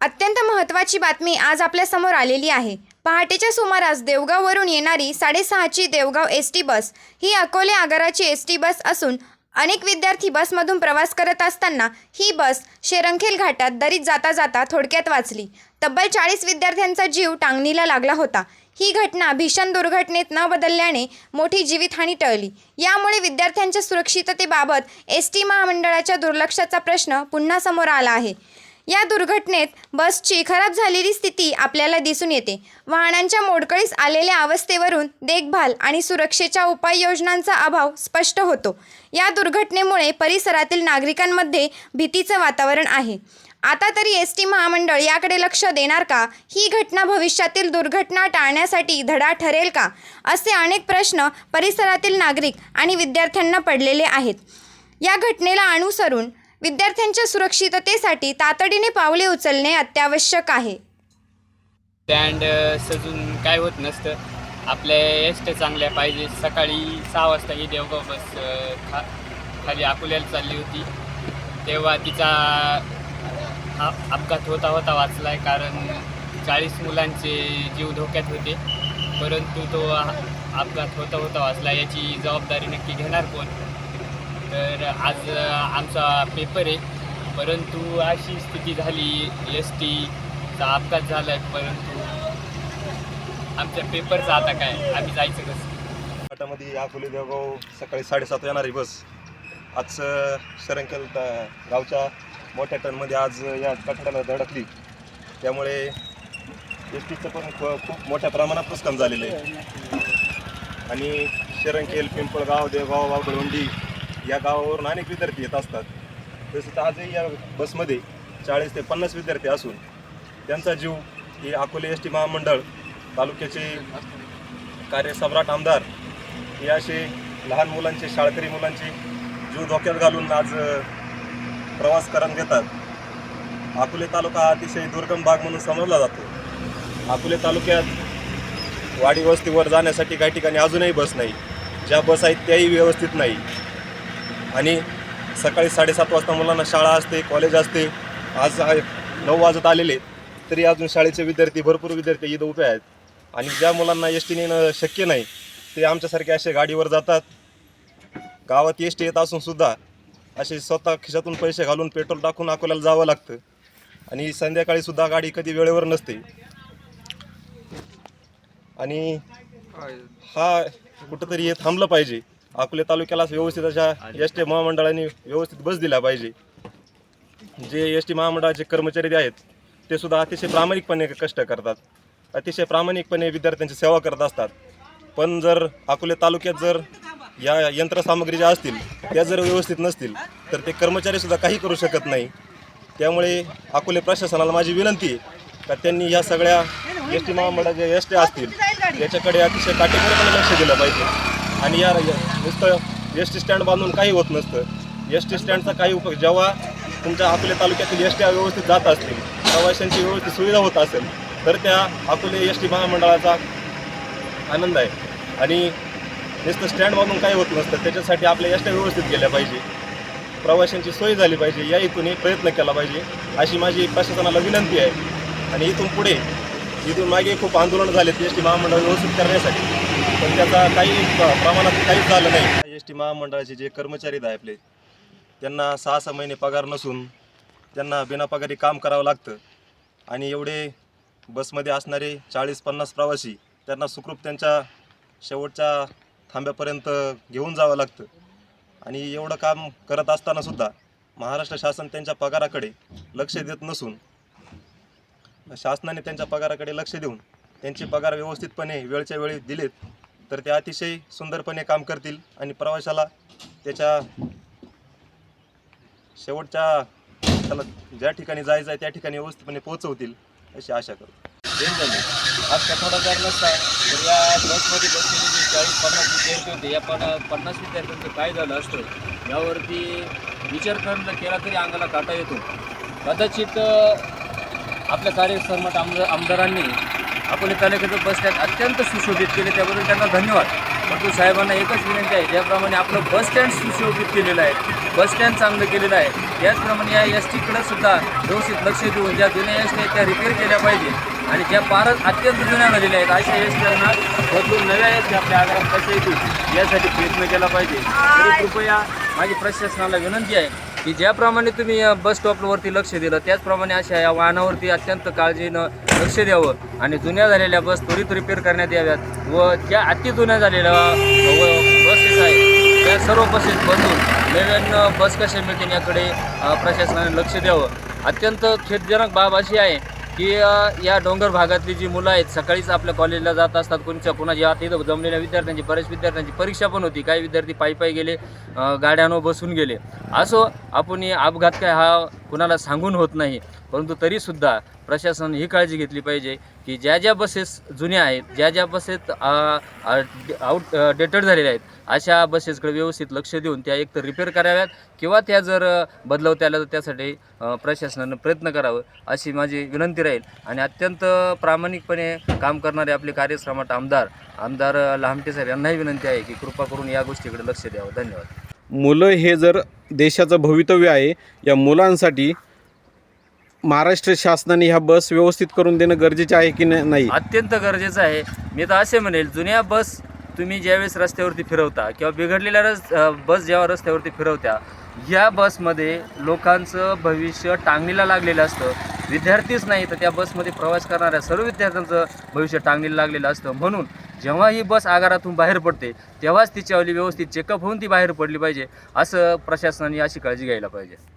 अत्यंत महत्त्वाची बातमी आज आपल्यासमोर आलेली आहे. पहाटेच्या सुमारास देवगाववरून येणारी साडेसहाची देवगाव एस टी बस ही अकोले आगाराची एस टी बस असून अनेक विद्यार्थी बसमधून प्रवास करत असताना ही बस शेरंखेल घाटात दरीत जाता जाता थोडक्यात वाचली. तब्बल चाळीस विद्यार्थ्यांचा जीव टांगणीला लागला होता. ही घटना भीषण दुर्घटनेत न बदलल्याने मोठी जीवितहानी टळली. यामुळे विद्यार्थ्यांच्या सुरक्षिततेबाबत एस टी महामंडळाच्या दुर्लक्षाचा प्रश्न पुन्हा समोर आला आहे. या दुर्घटनेत बसची खराब झालेली स्थिती आपल्याला दिसून येते. वाहनांच्या मोडकळीस आलेल्या अवस्थेवरून देखभाल आणि सुरक्षेच्या उपाययोजनांचा अभाव स्पष्ट होतो. या दुर्घटनेमुळे परिसरातील नागरिकांमध्ये भीतीचं वातावरण आहे. आता तरी एस टी महामंडळ याकडे लक्ष देणार का? ही घटना भविष्यातील दुर्घटना टाळण्यासाठी धडा ठरेल का? असे अनेक प्रश्न परिसरातील नागरिक आणि विद्यार्थ्यांना पडलेले आहेत. या घटनेला अनुसरून विद्यार्थ्यांच्या सुरक्षिततेसाठी तातडीने पावले उचलणे अत्यावश्यक आहे. स्टँड सजून काय होत नसतं. आपल्या एसट्या चांगल्या पाहिजे. सकाळी सहा वाजता ही देवगाव बस खा खाली अकोल्याला चालली होती. तेव्हा तिचा अपघात होता होता वाचला आहे कारण चाळीस मुलांचे जीव धोक्यात होते. परंतु तो अपघात होता होता वाचला. याची जबाबदारी नक्की घेणार कोण? तर आज आमचा पेपर आहे. परंतु अशी स्थिती झाली एस टीचा अपघात झाला आहे परंतु आमच्या पेपरचं आता काय? आम्ही जायचं कसं? घाटामध्ये अकोले देवगाव सकाळी साडेसात येणारी बस. आज शरंकेल गावच्या मोठ्या टनमध्ये आज या कठड्याला धडकली. त्यामुळे एस टीचं पण खूप मोठ्या प्रमाणात नुकसान झालेलं आहे. आणि शरंकेल पिंपळगाव देवगाव वावडवंडी या गावावरून अनेक विद्यार्थी येत असतात. तसंच आजही या बसमध्ये चाळीस ते पन्नास विद्यार्थी असून त्यांचा जीव हे अकोले एस टी महामंडळ तालुक्याचे कार्यसम्राट आमदार हे असे लहान मुलांचे शाळकरी मुलांचे जीव धोक्यात घालून आज प्रवास करून घेतात. अकोले तालुका हा अतिशय दुर्गम भाग म्हणून समजला जातो. अकोले तालुक्यात वाडी वस्तीवर जाण्यासाठी काही ठिकाणी अजूनही बस नाही. ज्या बस आहेत त्याही व्यवस्थित नाही. आणि सकाळी साडेसात वाजता मुलांना शाळा असते कॉलेज असते. आज नऊ वाजत आलेले तरी अजून शाळेचे विद्यार्थी भरपूर विद्यार्थी इथं उभे आहेत. आणि ज्या मुलांना एस टीने शक्य नाही ते आमच्यासारखे असे गाडीवर जातात. गावात एस टी येत असून सुद्धा असे स्वतः खिशातून पैसे घालून पेट्रोल टाकून अकोल्याला जावं लागतं. आणि संध्याकाळी सुद्धा गाडी कधी वेळेवर नसते. आणि हा कुठंतरी हे थांबलं पाहिजे. अकोले तालुक्याला व्यवस्थित अशा एस टी महामंडळाने व्यवस्थित बस दिल्या पाहिजे. जे एस टी महामंडळाचे कर्मचारी जे आहेत ते सुद्धा अतिशय प्रामाणिकपणे कष्ट करतात. अतिशय प्रामाणिकपणे विद्यार्थ्यांची सेवा करत असतात. पण जर अकोले तालुक्यात जर या यंत्रसामग्री ज्या असतील त्या जर व्यवस्थित नसतील तर ते कर्मचारीसुद्धा काही करू शकत नाही. त्यामुळे अकोले प्रशासनाला माझी विनंती आहे का त्यांनी या सगळ्या एस टी महामंडळाच्या एस टी असतील याच्याकडे अतिशय काटेकोरपणे लक्ष दिलं पाहिजे. आणि या या- नुसतं एस टी स्टँड बांधून काही होत नसतं. एस टी स्टँडचा काही उपयोग जेव्हा तुमच्या अकोले तालुक्यातील एस टी व्यवस्थित जात असतील प्रवाशांची व्यवस्थित सुविधा होत असेल तर त्या अकोले एस टी महामंडळाचा आनंद आहे. आणि नुसतं स्टँड बांधून काही होत नसतं त्याच्यासाठी आपल्या एस टी व्यवस्थित गेल्या पाहिजे. प्रवाशांची सोय झाली पाहिजे या इथूनही प्रयत्न केला पाहिजे अशी माझी प्रशासनाला विनंती आहे. आणि इथून पुढे इथून मागे खूप आंदोलन झाले एस टी महामंडळ व्यवस्थित करण्यासाठी. पण त्याचा काही प्रमाणात काहीच झालं नाही. एस टी महामंडळाचे जे कर्मचारी आहेत आपले त्यांना सहा सहा महिने पगार नसून त्यांना बिनापगारी काम करावं लागतं. आणि एवढे बसमध्ये असणारे चाळीस पन्नास प्रवासी त्यांना सुखरूप त्यांच्या शेवटच्या थांब्यापर्यंत घेऊन जावं लागतं. आणि एवढं काम करत असताना सुद्धा महाराष्ट्र शासन त्यांच्या पगाराकडे लक्ष देत नसून शासनाने त्यांच्या पगाराकडे लक्ष देऊन त्यांचे पगार व्यवस्थितपणे वेळच्या वेळी दिलेत. तर ते अतिशय सुंदरपणे काम करतील आणि प्रवाशाला त्याच्या शेवटच्या त्याला ज्या ठिकाणी जायचं आहे त्या ठिकाणी व्यवस्थितपणे पोहोचवतील अशी आशा करतो. आज कठोडा जर नसता तर या बसमध्ये बसलेले जे चाळीस पन्नास विद्यार्थी होते या पण पन्नास विद्यार्थ्यांचं काय झालं असतं यावरती विचार करणं केला तरी अंगाला काटा येतो. कदाचित आपल्या कार्यसम्राट आमदार आमदारांनी अकोले तालुक्याचं बस स्टँड अत्यंत सुशोभित केले त्याबद्दल त्यांना धन्यवाद. परंतु साहेबांना एकच विनंती आहे ज्याप्रमाणे आपलं बस स्टँड सुशोभित केलेलं आहे बस स्टँड चांगलं केलेलं आहे त्याचप्रमाणे या एस टीकडं सुद्धा व्यवस्थित लक्ष देऊन ज्या जुन्या एस टी त्या रिपेअर केल्या पाहिजे. आणि ज्या फारच अत्यंत जुन्या झालेल्या आहेत अशा एस टीना बदलून नव्या एस टी आपल्या आगारात कशा येतील यासाठी प्रयत्न केला पाहिजे. तरी कृपया माझी प्रशासनाला विनंती आहे की ज्याप्रमाणे तुम्ही या बस स्टॉपवरती लक्ष दिलं त्याचप्रमाणे अशा या वाहनावरती अत्यंत काळजीनं लक्ष द्यावं आणि जुन्या झालेल्या बस त्वरित रिपेअर करण्यात याव्यात व ज्या अति जुन्या झालेल्या व बसेस आहेत त्या सर्व बसेस बदलून नवीन बस कशा मिळतील याकडे प्रशासनाने लक्ष द्यावं. अत्यंत खेदजनक बाब अशी आहे की या डोंगर भागातली जी मुलं आहेत सकाळीच आपल्या कॉलेजला जात असतात कोणच्या कोणाच्या आता इथं जमलेल्या विद्यार्थ्यांची बऱ्याच विद्यार्थ्यांची परीक्षा पण होती. काही विद्यार्थी पायी पायी गेले गाड्यांवर बसून गेले. असो आपण हे अपघात काय हा कुणाला सांगून होत नाही. परंतु तरीसुद्धा प्रशासन ही काळजी घेतली पाहिजे की ज्या ज्या बसेस जुन्या आहेत ज्या ज्या बसेस आउट डेटेड झालेल्या आहेत अशा बसेसकडे व्यवस्थित लक्ष देऊन त्या एकतर रिपेअर कराव्यात किंवा त्या जर बदलवता आल्या तर त्यासाठी प्रशासनानं प्रयत्न करावं अशी माझी विनंती राहील. आणि अत्यंत प्रामाणिकपणे काम करणारे आपले कार्यश्रमात आमदार आमदार लहामटे साहेब यांनाही विनंती आहे की कृपा करून या गोष्टीकडे लक्ष द्यावं. धन्यवाद. मुलं हे जर देशाचं भवितव्य आहे या मुलांसाठी महाराष्ट्र शासनाने ह्या बस व्यवस्थित करून देणं गरजेचं आहे की न- नाही? अत्यंत गरजेचं आहे. मी तर असे म्हणेल जुन्या बस तुम्ही ज्यावेळेस रस्त्यावरती फिरवता किंवा बिघडलेल्या रस अ, बस जेव्हा रस्त्यावरती फिरवत्या या बसमध्ये लोकांचं भविष्य टांगणीला लागलेलं असतं. विद्यार्थीच नाही तर त्या बसमध्ये प्रवास करणाऱ्या सर्व विद्यार्थ्यांचं भविष्य टांगणीला लागलेलं असतं. म्हणून जेव्हा ही बस आगारातून बाहेर पडते तेव्हाच तिच्यावरली व्यवस्थित चेकअप होऊन ती बाहेर पडली पाहिजे असं प्रशासनाने अशी काळजी घ्यायला पाहिजे.